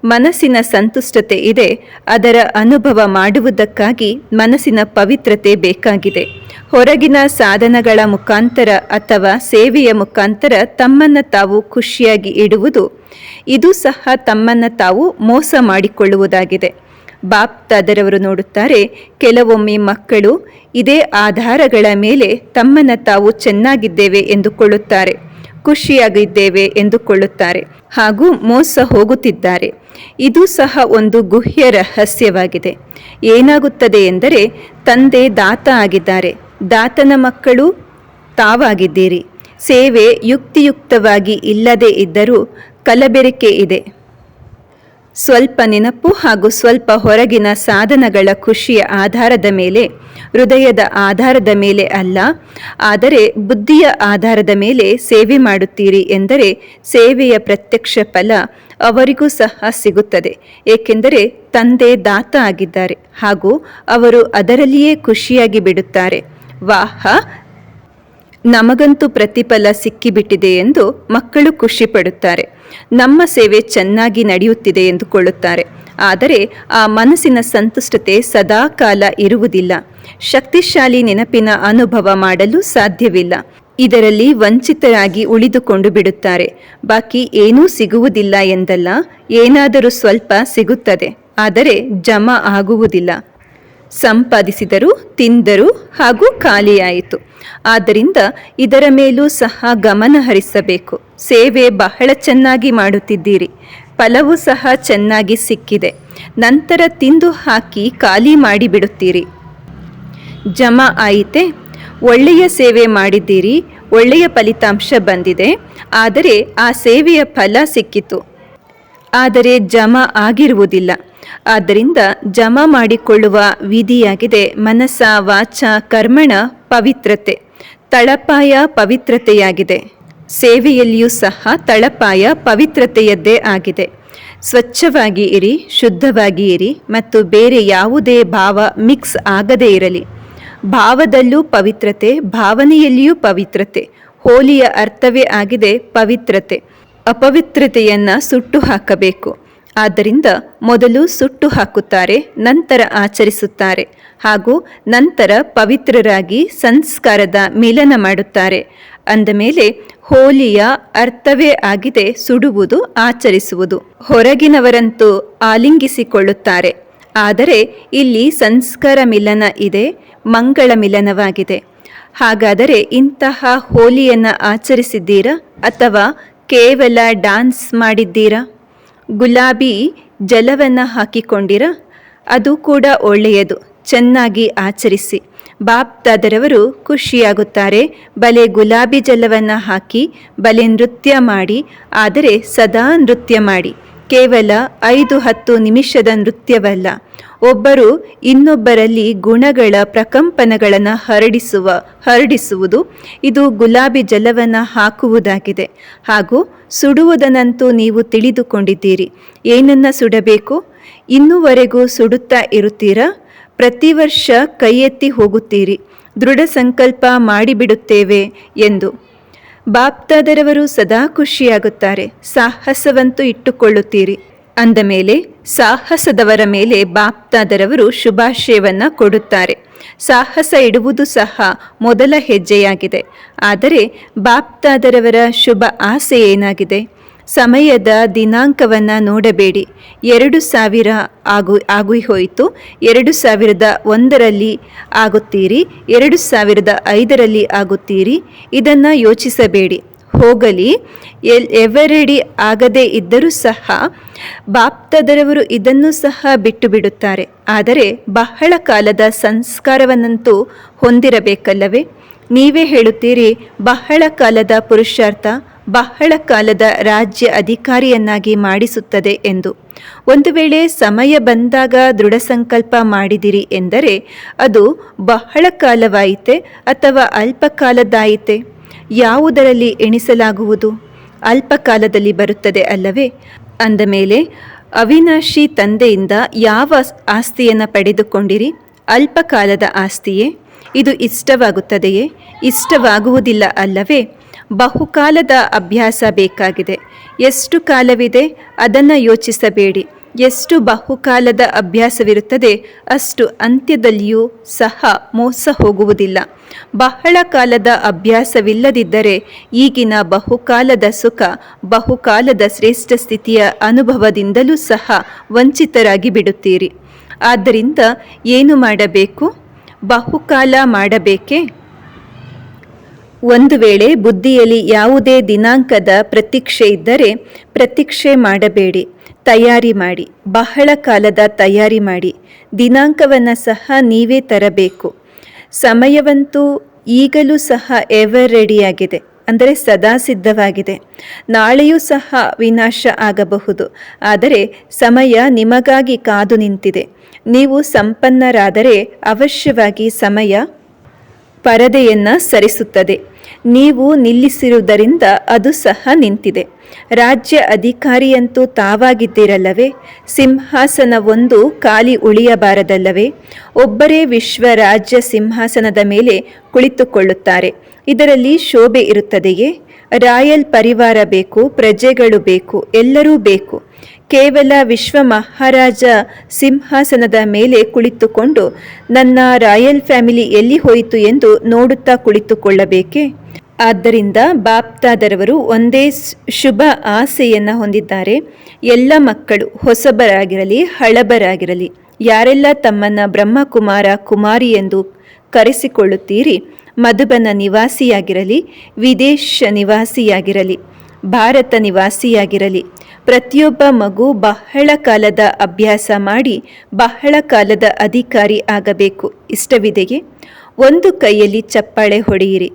ಮನಸ್ಸಿನ ಸಂತುಷ್ಟತೆ ಇದೆ. ಅದರ ಅನುಭವ ಮಾಡುವುದಕ್ಕಾಗಿ ಮನಸ್ಸಿನ ಪವಿತ್ರತೆ ಬೇಕಾಗಿದೆ. ಹೊರಗಿನ ಸಾಧನಗಳ ಮುಖಾಂತರ ಅಥವಾ ಸೇವೆಯ ಮುಖಾಂತರ ತಮ್ಮನ್ನು ತಾವು ಖುಷಿಯಾಗಿ ಇಡುವುದು, ಇದು ಸಹ ತಮ್ಮನ್ನು ತಾವು ಮೋಸ ಮಾಡಿಕೊಳ್ಳುವುದಾಗಿದೆ. ಬಾಪ್ ತಾದರವರು ನೋಡುತ್ತಾರೆ, ಕೆಲವೊಮ್ಮೆ ಮಕ್ಕಳು ಇದೇ ಆಧಾರಗಳ ಮೇಲೆ ತಮ್ಮನ್ನು ತಾವು ಚೆನ್ನಾಗಿದ್ದೇವೆ ಎಂದುಕೊಳ್ಳುತ್ತಾರೆ. ಖುಷಿಯಾಗಿದ್ದೇವೆ ಎಂದುಕೊಳ್ಳುತ್ತಾರೆ ಹಾಗೂ ಮೋಸ ಹೋಗುತ್ತಿದ್ದಾರೆ. ಇದು ಸಹ ಒಂದು ಗುಹ್ಯ ರಹಸ್ಯವಾಗಿದೆ. ಏನಾಗುತ್ತದೆ ಎಂದರೆ, ತಂದೆ ದಾತ ಆಗಿದ್ದಾರೆ. ದಾತನ ಮಕ್ಕಳು ತಾವಾಗಿದ್ದೀರಿ. ಸೇವೆ ಯುಕ್ತಿಯುಕ್ತವಾಗಿ ಇಲ್ಲದೇ ಇದ್ದರೂ ಕಲಬೆರಕೆ ಇದೆ. ಸ್ವಲ್ಪ ನೆನಪು ಹಾಗೂ ಸ್ವಲ್ಪ ಹೊರಗಿನ ಸಾಧನಗಳ ಖುಷಿಯ ಆಧಾರದ ಮೇಲೆ, ಹೃದಯದ ಆಧಾರದ ಮೇಲೆ ಅಲ್ಲ, ಆದರೆ ಬುದ್ಧಿಯ ಆಧಾರದ ಮೇಲೆ ಸೇವೆ ಮಾಡುತ್ತೀರಿ ಎಂದರೆ ಸೇವೆಯ ಪ್ರತ್ಯಕ್ಷ ಫಲ ಅವರಿಗೂ ಸಹ ಸಿಗುತ್ತದೆ, ಏಕೆಂದರೆ ತಂದೆ ದಾತ ಆಗಿದ್ದಾರೆ ಹಾಗೂ ಅವರು ಅದರಲ್ಲಿಯೇ ಖುಷಿಯಾಗಿ ಬಿಡುತ್ತಾರೆ. ವಾಹ! ನಮಗಂತೂ ಪ್ರತಿಫಲ ಸಿಕ್ಕಿಬಿಟ್ಟಿದೆ ಎಂದು ಮಕ್ಕಳು ಖುಷಿ ಪಡುತ್ತಾರೆ ನಮ್ಮ ಸೇವೆ ಚೆನ್ನಾಗಿ ನಡೆಯುತ್ತಿದೆ ಎಂದುಕೊಳ್ಳುತ್ತಾರೆ. ಆದರೆ ಆ ಮನಸ್ಸಿನ ಸಂತುಷ್ಟತೆ ಸದಾಕಾಲ ಇರುವುದಿಲ್ಲ. ಶಕ್ತಿಶಾಲಿ ನೆನಪಿನ ಅನುಭವ ಮಾಡಲು ಸಾಧ್ಯವಿಲ್ಲ. ಇದರಲ್ಲಿ ವಂಚಿತರಾಗಿ ಉಳಿದುಕೊಂಡು ಬಿಡುತ್ತಾರೆ. ಬಾಕಿ ಏನೂ ಸಿಗುವುದಿಲ್ಲ ಎಂದಲ್ಲ, ಏನಾದರೂ ಸ್ವಲ್ಪ ಸಿಗುತ್ತದೆ. ಆದರೆ ಜಮಾ ಆಗುವುದಿಲ್ಲ. ಸಂಪಾದಿಸಿದರು, ತಿಂದರು ಹಾಗೂ ಖಾಲಿಯಾಯಿತು. ಆದ್ದರಿಂದ ಇದರ ಮೇಲೂ ಸಹ ಗಮನ ಹರಿಸಬೇಕು. ಸೇವೆ ಬಹಳ ಚೆನ್ನಾಗಿ ಮಾಡುತ್ತಿದ್ದೀರಿ. ಫಲವೂ ಸಹ ಚೆನ್ನಾಗಿ ಸಿಕ್ಕಿದೆ. ನಂತರ ತಿಂದು ಹಾಕಿ ಖಾಲಿ ಮಾಡಿಬಿಡುತ್ತೀರಿ. ಜಮಾ ಆಯಿತೆ. ಒಳ್ಳೆಯ ಸೇವೆ ಮಾಡಿದ್ದೀರಿ. ಒಳ್ಳೆಯ ಫಲಿತಾಂಶ ಬಂದಿದೆ. ಆದರೆ ಆ ಸೇವೆಯ ಫಲ ಸಿಕ್ಕಿತು. ಆದರೆ ಜಮಾ ಆಗಿರುವುದಿಲ್ಲ. ಆದ್ದರಿಂದ ಜಮಾ ಮಾಡಿಕೊಳ್ಳುವ ವಿಧಿಯಾಗಿದೆ. ಮನಸ ವಾಚ, ಕರ್ಮಣ, ಪವಿತ್ರತೆ. ತಳಪಾಯ ಪವಿತ್ರತೆಯಾಗಿದೆ. ಸೇವೆಯಲ್ಲಿಯೂ ಸಹ ತಳಪಾಯ ಪವಿತ್ರತೆಯದ್ದೇ ಆಗಿದೆ. ಸ್ವಚ್ಛವಾಗಿ ಇರಿ, ಶುದ್ಧವಾಗಿ ಇರಿ ಮತ್ತು ಬೇರೆ ಯಾವುದೇ ಭಾವ ಮಿಕ್ಸ್ ಆಗದೇ ಇರಲಿ. ಭಾವದಲ್ಲೂ ಪವಿತ್ರತೆ, ಭಾವನೆಯಲ್ಲಿಯೂ ಪವಿತ್ರತೆ. ಹೋಲಿಯ ಅರ್ಥವೇ ಆಗಿದೆ ಪವಿತ್ರತೆ. ಅಪವಿತ್ರತೆಯನ್ನು ಸುಟ್ಟು ಹಾಕಬೇಕು. ಆದ್ದರಿಂದ ಮೊದಲು ಸುಟ್ಟು ಹಾಕುತ್ತಾರೆ, ನಂತರ ಆಚರಿಸುತ್ತಾರೆ ಹಾಗೂ ನಂತರ ಪವಿತ್ರರಾಗಿ ಸಂಸ್ಕಾರದ ಮಿಲನ ಮಾಡುತ್ತಾರೆ. ಅಂದ ಮೇಲೆ ಹೋಲಿಯ ಅರ್ಥವೇ ಆಗಿದೆ ಸುಡುವುದು, ಆಚರಿಸುವುದು. ಹೊರಗಿನವರಂತೂ ಆಲಿಂಗಿಸಿಕೊಳ್ಳುತ್ತಾರೆ. ಆದರೆ ಇಲ್ಲಿ ಸಂಸ್ಕಾರ ಮಿಲನ ಇದೆ, ಮಂಗಳ ಮಿಲನವಾಗಿದೆ. ಹಾಗಾದರೆ ಇಂತಹ ಹೋಲಿಯನ್ನು ಆಚರಿಸಿದ್ದೀರಾ ಅಥವಾ ಕೇವಲ ಡಾನ್ಸ್ ಮಾಡಿದ್ದೀರಾ? ಗುಲಾಬಿ ಜಲವನ್ನು ಹಾಕಿಕೊಂಡಿರ, ಅದು ಕೂಡ ಒಳ್ಳೆಯದು. ಚೆನ್ನಾಗಿ ಆಚರಿಸಿ. ಬಾಪ್ ದಾದರವರು ಖುಷಿಯಾಗುತ್ತಾರೆ. ಬಲೆ ಗುಲಾಬಿ ಜಲವನ್ನು ಹಾಕಿ, ಬಲೆ ನೃತ್ಯ ಮಾಡಿ, ಆದರೆ ಸದಾ ನೃತ್ಯ ಮಾಡಿ. ಕೇವಲ ಐದು ಹತ್ತು ನಿಮಿಷದ ನೃತ್ಯವಲ್ಲ, ಒಬ್ಬರು ಇನ್ನೊಬ್ಬರಲ್ಲಿ ಗುಣಗಳ ಪ್ರಕಂಪನಗಳನ್ನು ಹರಡಿಸುವ, ಹರಡಿಸುವುದು, ಇದು ಗುಲಾಬಿ ಜಲವನ್ನು ಹಾಕುವುದಾಗಿದೆ. ಹಾಗೂ ಸುಡುವುದನ್ನಂತೂ ನೀವು ತಿಳಿದುಕೊಂಡಿದ್ದೀರಿ. ಏನನ್ನು ಸುಡಬೇಕು? ಇನ್ನೂವರೆಗೂ ಸುಡುತ್ತಾ ಇರುತ್ತೀರಾ? ಪ್ರತಿ ವರ್ಷ ಕೈ ಎತ್ತಿ ಹೋಗುತ್ತೀರಿ. ದೃಢ ಸಂಕಲ್ಪ ಮಾಡಿಬಿಡುತ್ತೇವೆ ಎಂದು ಬಾಪ್ತಾದರವರು ಸದಾ ಖುಷಿಯಾಗುತ್ತಾರೆ. ಸಾಹಸವಂತೂ ಇಟ್ಟುಕೊಳ್ಳುತ್ತೀರಿ. ಅಂದ ಮೇಲೆ ಸಾಹಸದವರ ಮೇಲೆ ಬಾಪ್ತಾದರವರು ಶುಭಾಶಯವನ್ನು ಕೊಡುತ್ತಾರೆ. ಸಾಹಸ ಇಡುವುದು ಸಹ ಮೊದಲ ಹೆಜ್ಜೆಯಾಗಿದೆ. ಆದರೆ ಬಾಪ್ತಾದರವರ ಶುಭ ಆಸೆ ಏನಾಗಿದೆ? ಸಮಯದ ದಿನಾಂಕವನ್ನು ನೋಡಬೇಡಿ. ಎರಡು ಸಾವಿರ ಆಗು ಆಗು ಹೋಯಿತು ಎರಡು ಸಾವಿರದ ಒಂದರಲ್ಲಿ ಆಗುತ್ತೀರಿ. ಎರಡು ಸಾವಿರದ ಐದರಲ್ಲಿ ಆಗುತ್ತೀರಿ. ಇದನ್ನು ಯೋಚಿಸಬೇಡಿ. ಹೋಗಲಿ. ಎಲ್, ಎವರೆಡಿ ಆಗದೇ ಇದ್ದರೂ ಸಹ ಬಾಪ್ತದರವರು ಇದನ್ನು ಸಹ ಬಿಟ್ಟು ಬಿಡುತ್ತಾರೆ ಆದರೆ ಬಹಳ ಕಾಲದ ಸಂಸ್ಕಾರವನ್ನಂತೂ ಹೊಂದಿರಬೇಕಲ್ಲವೇ? ನೀವೇ ಹೇಳುತ್ತೀರಿ, ಬಹಳ ಕಾಲದ ಪುರುಷಾರ್ಥ ಬಹಳ ಕಾಲದ ರಾಜ್ಯ ಅಧಿಕಾರಿಯನ್ನಾಗಿ ಮಾಡಿಸುತ್ತದೆ ಎಂದು. ಒಂದು ವೇಳೆ ಸಮಯ ಬಂದಾಗ ದೃಢ ಸಂಕಲ್ಪ ಮಾಡಿದಿರಿ ಎಂದರೆ ಅದು ಬಹಳ ಕಾಲವಾಯಿತೆ ಅಥವಾ ಅಲ್ಪ ಕಾಲದ್ದಾಯಿತೆ? ಯಾವುದರಲ್ಲಿ ಎಣಿಸಲಾಗುವುದು? ಅಲ್ಪ ಕಾಲದಲ್ಲಿ ಬರುತ್ತದೆ ಅಲ್ಲವೇ? ಅಂದ ಮೇಲೆ, ಅವಿನಾಶಿ ತಂದೆಯಿಂದ ಯಾವ ಆಸ್ತಿಯನ್ನು ಪಡೆದುಕೊಂಡಿರಿ? ಅಲ್ಪ ಕಾಲದ ಆಸ್ತಿಯೇ? ಇದು ಇಷ್ಟವಾಗುತ್ತದೆಯೇ? ಇಷ್ಟವಾಗುವುದಿಲ್ಲ ಅಲ್ಲವೇ? ಬಹುಕಾಲದ ಅಭ್ಯಾಸ ಬೇಕಾಗಿದೆ. ಎಷ್ಟು ಕಾಲವಿದೆ ಅದನ್ನು ಯೋಚಿಸಬೇಡಿ. ಎಷ್ಟು ಬಹುಕಾಲದ ಅಭ್ಯಾಸವಿರುತ್ತದೆ ಅಷ್ಟು ಅಂತ್ಯದಲ್ಲಿಯೂ ಸಹ ಮೋಸ ಹೋಗುವುದಿಲ್ಲ. ಬಹಳ ಕಾಲದ ಅಭ್ಯಾಸವಿಲ್ಲದಿದ್ದರೆ ಈಗಿನ ಬಹುಕಾಲದ ಸುಖ, ಬಹುಕಾಲದ ಶ್ರೇಷ್ಠ ಸ್ಥಿತಿಯ ಅನುಭವದಿಂದಲೂ ಸಹ ವಂಚಿತರಾಗಿ ಬಿಡುತ್ತೀರಿ. ಆದ್ದರಿಂದ ಏನು ಮಾಡಬೇಕು? ಬಹುಕಾಲ ಮಾಡಬೇಕೇ? ಒಂದು ವೇಳೆ ಬುದ್ಧಿಯಲ್ಲಿ ಯಾವುದೇ ದಿನಾಂಕದ ಪ್ರತೀಕ್ಷೆ ಇದ್ದರೆ ಪ್ರತೀಕ್ಷೆ ಮಾಡಬೇಡಿ. ತಯಾರಿ ಮಾಡಿ. ಬಹಳ ಕಾಲದ ತಯಾರಿ ಮಾಡಿ. ದಿನಾಂಕವನ್ನು ಸಹ ನೀವೇ ತರಬೇಕು. ಸಮಯವಂತೂ ಈಗಲೂ ಸಹ ಎವರ್ ರೆಡಿಯಾಗಿದೆ ಅಂದರೆ ಸದಾ ಸಿದ್ಧವಾಗಿದೆ. ನಾಳೆಯೂ ಸಹ ವಿನಾಶ ಆಗಬಹುದು. ಆದರೆ ಸಮಯ ನಿಮಗಾಗಿ ಕಾದು ನಿಂತಿದೆ. ನೀವು ಸಂಪನ್ನರಾದರೆ ಅವಶ್ಯವಾಗಿ ಸಮಯ ಪರದೆಯನ್ನು ಸರಿಸುತ್ತದೆ. ನೀವು ನಿಲ್ಲಿಸಿರುವುದರಿಂದ ಅದು ಸಹ ನಿಂತಿದೆ. ರಾಜ್ಯ ಅಧಿಕಾರಿಯಂತೂ ತಾವಾಗಿದ್ದೀರಲ್ಲವೇ? ಸಿಂಹಾಸನವೊಂದು ಖಾಲಿ ಉಳಿಯಬಾರದಲ್ಲವೇ? ಒಬ್ಬರೇ ವಿಶ್ವ ರಾಜ್ಯ ಸಿಂಹಾಸನದ ಮೇಲೆ ಕುಳಿತುಕೊಳ್ಳುತ್ತಾರೆ. ಇದರಲ್ಲಿ ಶೋಭೆ ಇರುತ್ತದೆಯೇ? ರಾಯಲ್ ಪರಿವಾರ ಬೇಕು, ಪ್ರಜೆಗಳು ಬೇಕು, ಎಲ್ಲರೂ ಬೇಕು. ಕೇವಲ ವಿಶ್ವ ಮಹಾರಾಜ ಸಿಂಹಾಸನದ ಮೇಲೆ ಕುಳಿತುಕೊಂಡು, ನನ್ನ ರಾಯಲ್ ಫ್ಯಾಮಿಲಿ ಎಲ್ಲಿ ಹೋಯಿತು ಎಂದು ನೋಡುತ್ತಾ ಕುಳಿತುಕೊಳ್ಳಬೇಕೆ? ಆದ್ದರಿಂದ ಬಾಪ್ತಾದರವರು ಒಂದೇ ಶುಭ ಆಸೆಯನ್ನು ಹೊಂದಿದ್ದಾರೆ. ಎಲ್ಲ ಮಕ್ಕಳು ಹೊಸಬರಾಗಿರಲಿ, ಹಳಬರಾಗಿರಲಿ, ಯಾರೆಲ್ಲ ತಮ್ಮನ್ನು ಬ್ರಹ್ಮಕುಮಾರ ಕುಮಾರಿ ಎಂದು ಕರೆಸಿಕೊಳ್ಳುತ್ತೀರಿ, ಮಧುಬನ ನಿವಾಸಿಯಾಗಿರಲಿ, ವಿದೇಶ ನಿವಾಸಿಯಾಗಿರಲಿ, ಭಾರತ ನಿವಾಸಿಯಾಗಿರಲಿ ಪ್ರತಿಯೊಬ್ಬ ಮಗು ಬಹಳ ಕಾಲದ ಅಭ್ಯಾಸ ಮಾಡಿ ಬಹಳ ಕಾಲದ ಅಧಿಕಾರಿ ಆಗಬೇಕು. ಇಷ್ಟವಿದೆಯೇ? ಒಂದು ಕೈಯಲ್ಲಿ ಚಪ್ಪಾಳೆ ಹೊಡೆಯಿರಿ.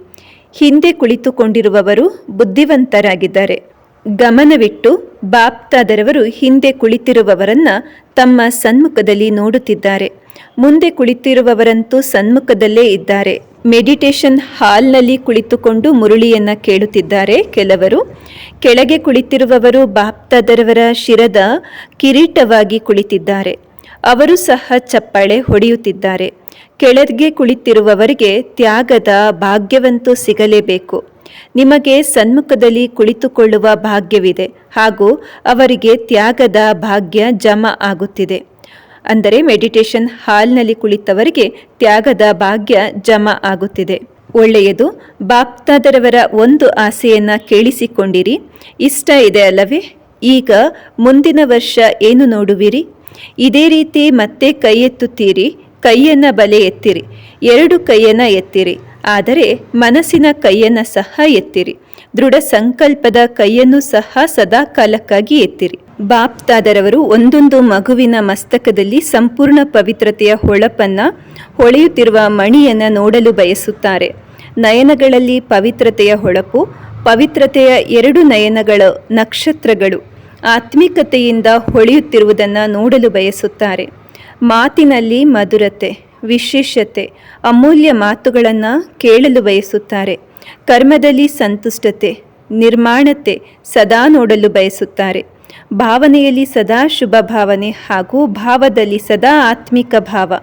ಹಿಂದೆ ಕುಳಿತುಕೊಂಡಿರುವವರು ಬುದ್ಧಿವಂತರಾಗಿದ್ದಾರೆ. ಗಮನವಿಟ್ಟು ಬಾಪ್ತಾದರವರು ಹಿಂದೆ ಕುಳಿತಿರುವವರನ್ನ ತಮ್ಮ ಸನ್ಮುಖದಲ್ಲಿ ನೋಡುತ್ತಿದ್ದಾರೆ. ಮುಂದೆ ಕುಳಿತಿರುವವರಂತೂ ಸನ್ಮುಖದಲ್ಲೇ ಇದ್ದಾರೆ. ಮೆಡಿಟೇಷನ್ ಹಾಲ್ನಲ್ಲಿ ಕುಳಿತುಕೊಂಡು ಮುರುಳಿಯನ್ನು ಕೇಳುತ್ತಿದ್ದಾರೆ. ಕೆಲವರು, ಕೆಳಗೆ ಕುಳಿತಿರುವವರು ಬಾಪ್ತಾದರವರ ಶಿರದ ಕಿರೀಟವಾಗಿ ಕುಳಿತಿದ್ದಾರೆ. ಅವರು ಸಹ ಚಪ್ಪಾಳೆ ಹೊಡೆಯುತ್ತಿದ್ದಾರೆ. ಕೆಳಗೆ ಕುಳಿತಿರುವವರಿಗೆ ತ್ಯಾಗದ ಭಾಗ್ಯವಂತೂ ಸಿಗಲೇಬೇಕು. ನಿಮಗೆ ಸನ್ಮುಖದಲ್ಲಿ ಕುಳಿತುಕೊಳ್ಳುವ ಭಾಗ್ಯವಿದೆ ಹಾಗೂ ಅವರಿಗೆ ತ್ಯಾಗದ ಭಾಗ್ಯ ಜಮಾ ಆಗುತ್ತಿದೆ. ಅಂದರೆ ಮೆಡಿಟೇಷನ್ ಹಾಲ್ನಲ್ಲಿ ಕುಳಿತವರಿಗೆ ತ್ಯಾಗದ ಭಾಗ್ಯ ಜಮಾ ಆಗುತ್ತಿದೆ. ಒಳ್ಳೆಯದು, ಬಾಪ್ತಾದರವರ ಒಂದು ಆಸೆಯನ್ನು ಕೇಳಿಸಿಕೊಂಡಿರಿ. ಇಷ್ಟ ಇದೆ ಅಲ್ಲವೇ? ಈಗ ಮುಂದಿನ ವರ್ಷ ಏನು ನೋಡುವಿರಿ? ಇದೇ ರೀತಿ ಮತ್ತೆ ಕೈ ಎತ್ತುತ್ತೀರಿ, ಕೈಯನ್ನು ಬಲೆ ಎತ್ತಿರಿ, ಎರಡು ಕೈಯನ್ನು ಎತ್ತಿರಿ, ಆದರೆ ಮನಸ್ಸಿನ ಕೈಯನ್ನು ಸಹ ಎತ್ತಿರಿ. ದೃಢ ಸಂಕಲ್ಪದ ಕೈಯನ್ನು ಸಹ ಸದಾ ಕಾಲಕ್ಕಾಗಿ ಎತ್ತಿರಿ. ಬಾಪ್ತಾದರವರು ಒಂದೊಂದು ಮಗುವಿನ ಮಸ್ತಕದಲ್ಲಿ ಸಂಪೂರ್ಣ ಪವಿತ್ರತೆಯ ಹೊಳಪನ್ನ, ಹೊಳೆಯುತ್ತಿರುವ ಮಣಿಯನ್ನು ನೋಡಲು ಬಯಸುತ್ತಾರೆ. ನಯನಗಳಲ್ಲಿ ಪವಿತ್ರತೆಯ ಹೊಳಪು, ಪವಿತ್ರತೆಯ ಎರಡು ನಯನಗಳು ನಕ್ಷತ್ರಗಳು ಆತ್ಮಿಕತೆಯಿಂದ ಹೊಳೆಯುತ್ತಿರುವುದನ್ನು ನೋಡಲು ಬಯಸುತ್ತಾರೆ. ಮಾತಿನಲ್ಲಿ ಮಧುರತೆ, ವಿಶೇಷತೆ, ಅಮೂಲ್ಯ ಮಾತುಗಳನ್ನು ಕೇಳಲು ಬಯಸುತ್ತಾರೆ. ಕರ್ಮದಲ್ಲಿ ಸಂತುಷ್ಟತೆ, ನಿರ್ಮಾಣತೆ ಸದಾ ನೋಡಲು ಬಯಸುತ್ತಾರೆ. ಭಾವನೆಯಲ್ಲಿ ಸದಾ ಶುಭ ಭಾವನೆ ಹಾಗೂ ಭಾವದಲ್ಲಿ ಸದಾ ಆತ್ಮಿಕ ಭಾವ.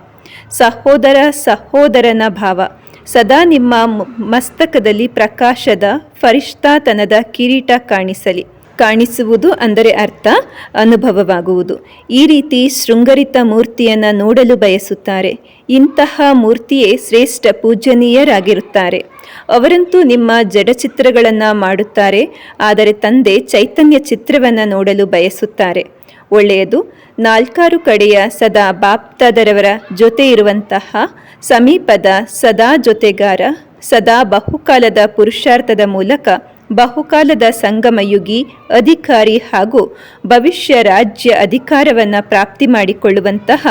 ಸಹೋದರ ಸಹೋದರನ ಭಾವ. ಸದಾ ನಿಮ್ಮ ಮಸ್ತಕದಲ್ಲಿ ಪ್ರಕಾಶದ, ಫರಿಷ್ಠಾತನದ ಕಿರೀಟ ಕಾಣಿಸಲಿ. ಕಾಣಿಸುವುದು ಅಂದರೆ ಅರ್ಥ, ಅನುಭವವಾಗುವುದು. ಈ ರೀತಿ ಶೃಂಗರಿತ ಮೂರ್ತಿಯನ್ನು ನೋಡಲು ಬಯಸುತ್ತಾರೆ. ಇಂತಹ ಮೂರ್ತಿಯೇ ಶ್ರೇಷ್ಠ ಪೂಜನೀಯರಾಗಿರುತ್ತಾರೆ ಅವರಂತೂ ನಿಮ್ಮ ಜಡಚಿತ್ರಗಳನ್ನು ಮಾಡುತ್ತಾರೆ, ಆದರೆ ತಂದೆ ಚೈತನ್ಯ ಚಿತ್ರವನ್ನು ನೋಡಲು ಬಯಸುತ್ತಾರೆ. ಒಳ್ಳೆಯದು, ನಾಲ್ಕಾರು ಕಡೆಯ ಸದಾ ಬಾಪ್ತಾದರವರ ಜೊತೆ ಇರುವಂತಹ ಸಮೀಪದ ಸದಾ ಜೊತೆಗಾರ, ಸದಾ ಬಹುಕಾಲದ ಪುರುಷಾರ್ಥದ ಮೂಲಕ ಬಹುಕಾಲದ ಸಂಗಮಯುಗಿ, ಅಧಿಕಾರಿ ಹಾಗೂ ಭವಿಷ್ಯ ರಾಜ್ಯ ಅಧಿಕಾರವನ್ನು ಪ್ರಾಪ್ತಿ ಮಾಡಿಕೊಳ್ಳುವಂತಹ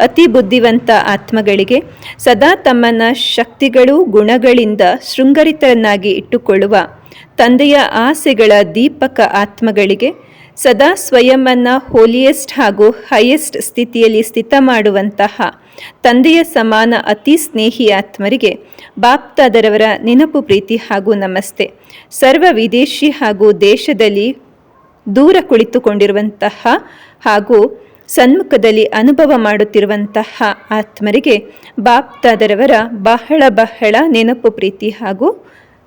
ಅತಿ ಬುದ್ಧಿವಂತ ಆತ್ಮಗಳಿಗೆ ಸದಾ ತಮ್ಮನ ಶಕ್ತಿಗಳು ಗುಣಗಳಿಂದ ಶೃಂಗರಿತರನ್ನಾಗಿ ಇಟ್ಟುಕೊಳ್ಳುವ ತಂದೆಯ ಆಸೆಗಳ ದೀಪಕ ಆತ್ಮಗಳಿಗೆ ಸದಾ ಸ್ವಯಂವನ್ನ ಹೋಲಿಯೆಸ್ಟ್ ಹಾಗೂ ಹೈಯೆಸ್ಟ್ ಸ್ಥಿತಿಯಲ್ಲಿ ಸ್ಥಿತ ಮಾಡುವಂತಹ ತಂದೆಯ ಸಮಾನ ಅತಿ ಸ್ನೇಹಿ ಆತ್ಮರಿಗೆ ಬಾಪ್ತಾದರವರ ನೆನಪು ಪ್ರೀತಿ ಹಾಗೂ ನಮಸ್ತೆ. ಸರ್ವ ವಿದೇಶಿ ಹಾಗೂ ದೇಶದಲ್ಲಿ ದೂರ ಕುಳಿತುಕೊಂಡಿರುವಂತಹ ಹಾಗೂ ಸನ್ಮುಖದಲ್ಲಿ ಅನುಭವ ಮಾಡುತ್ತಿರುವಂತಹ ಆತ್ಮರಿಗೆ ಬಾಪ್ತಾದರವರ ಬಹಳ ಬಹಳ ನೆನಪು ಪ್ರೀತಿ ಹಾಗೂ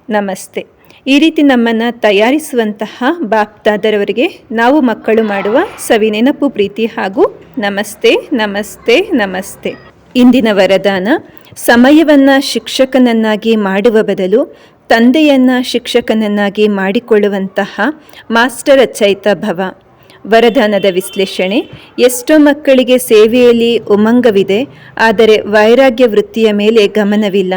ನಮಸ್ತೆ. ಈ ರೀತಿ ನಮ್ಮನ್ನು ತಯಾರಿಸುವಂತಹ ಬಾಪ್ತಾದರವರಿಗೆ ನಾವು ಮಕ್ಕಳು ಮಾಡುವ ಸವಿ ನೆನಪು ಪ್ರೀತಿ ಹಾಗೂ ನಮಸ್ತೆ ನಮಸ್ತೆ ನಮಸ್ತೆ. ಇಂದಿನ ವರದಾನ, ಸಮಯವನ್ನು ಶಿಕ್ಷಕನನ್ನಾಗಿ ಮಾಡುವ ಬದಲು ತಂದೆಯನ್ನು ಶಿಕ್ಷಕನನ್ನಾಗಿ ಮಾಡಿಕೊಳ್ಳುವಂತಹ ಮಾಸ್ಟರ್ ಅಚ್ಚೈತ ಭವ. ವರದಾನದ ವಿಶ್ಲೇಷಣೆ, ಎಷ್ಟೋ ಮಕ್ಕಳಿಗೆ ಸೇವೆಯಲ್ಲಿ ಉಮಂಗವಿದೆ, ಆದರೆ ವೈರಾಗ್ಯ ವೃತ್ತಿಯ ಮೇಲೆ ಗಮನವಿಲ್ಲ.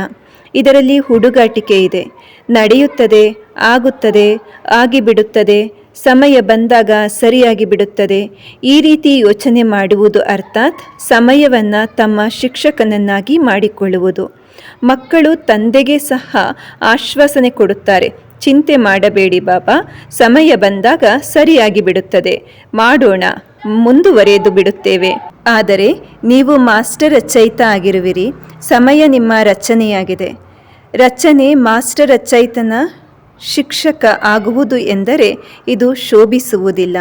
ಇದರಲ್ಲಿ ಹುಡುಗಾಟಿಕೆ ಇದೆ. ನಡೆಯುತ್ತದೆ, ಆಗುತ್ತದೆ, ಆಗಿಬಿಡುತ್ತದೆ, ಸಮಯ ಬಂದಾಗ ಸರಿಯಾಗಿ ಬಿಡುತ್ತದೆ. ಈ ರೀತಿ ಯೋಚನೆ ಮಾಡುವುದು ಅರ್ಥಾತ್ ಸಮಯವನ್ನು ತಮ್ಮ ಶಿಕ್ಷಕನನ್ನಾಗಿ ಮಾಡಿಕೊಳ್ಳುವುದು. ಮಕ್ಕಳು ತಂದೆಗೆ ಸಹ ಆಶ್ವಾಸನೆ ಕೊಡುತ್ತಾರೆ. ಚಿಂತೆ ಮಾಡಬೇಡಿ ಬಾಬಾ, ಸಮಯ ಬಂದಾಗ ಸರಿಯಾಗಿ ಬಿಡುತ್ತದೆ. ಮಾಡೋಣ, ಮುಂದುವರೆದು ಬಿಡುತ್ತೇವೆ. ಆದರೆ ನೀವು ಮಾಸ್ಟರ್ ರಚಯಿತ ಆಗಿರುವಿರಿ, ಸಮಯ ನಿಮ್ಮ ರಚನೆಯಾಗಿದೆ. ರಚನೆ ಮಾಸ್ಟರ್ ರಚಯಿತನ ಶಿಕ್ಷಕ ಆಗುವುದು ಎಂದರೆ ಇದು ಶೋಭಿಸುವುದಿಲ್ಲ.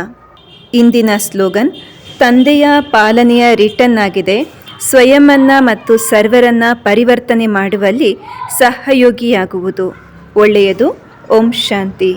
ಇಂದಿನ ಸ್ಲೋಗನ್, ತಂದೆಯ ಪಾಲನೆಯ ರಿಟರ್ನ್ ಆಗಿದೆ. ಸ್ವಯಂವನ್ನ ಮತ್ತು ಸರ್ವರನ್ನ ಪರಿವರ್ತನೆ ಮಾಡುವಲ್ಲಿ ಸಹಯೋಗಿಯಾಗುವುದು. ಒಳ್ಳೆಯದು ಓಂ ಶಾಂತಿ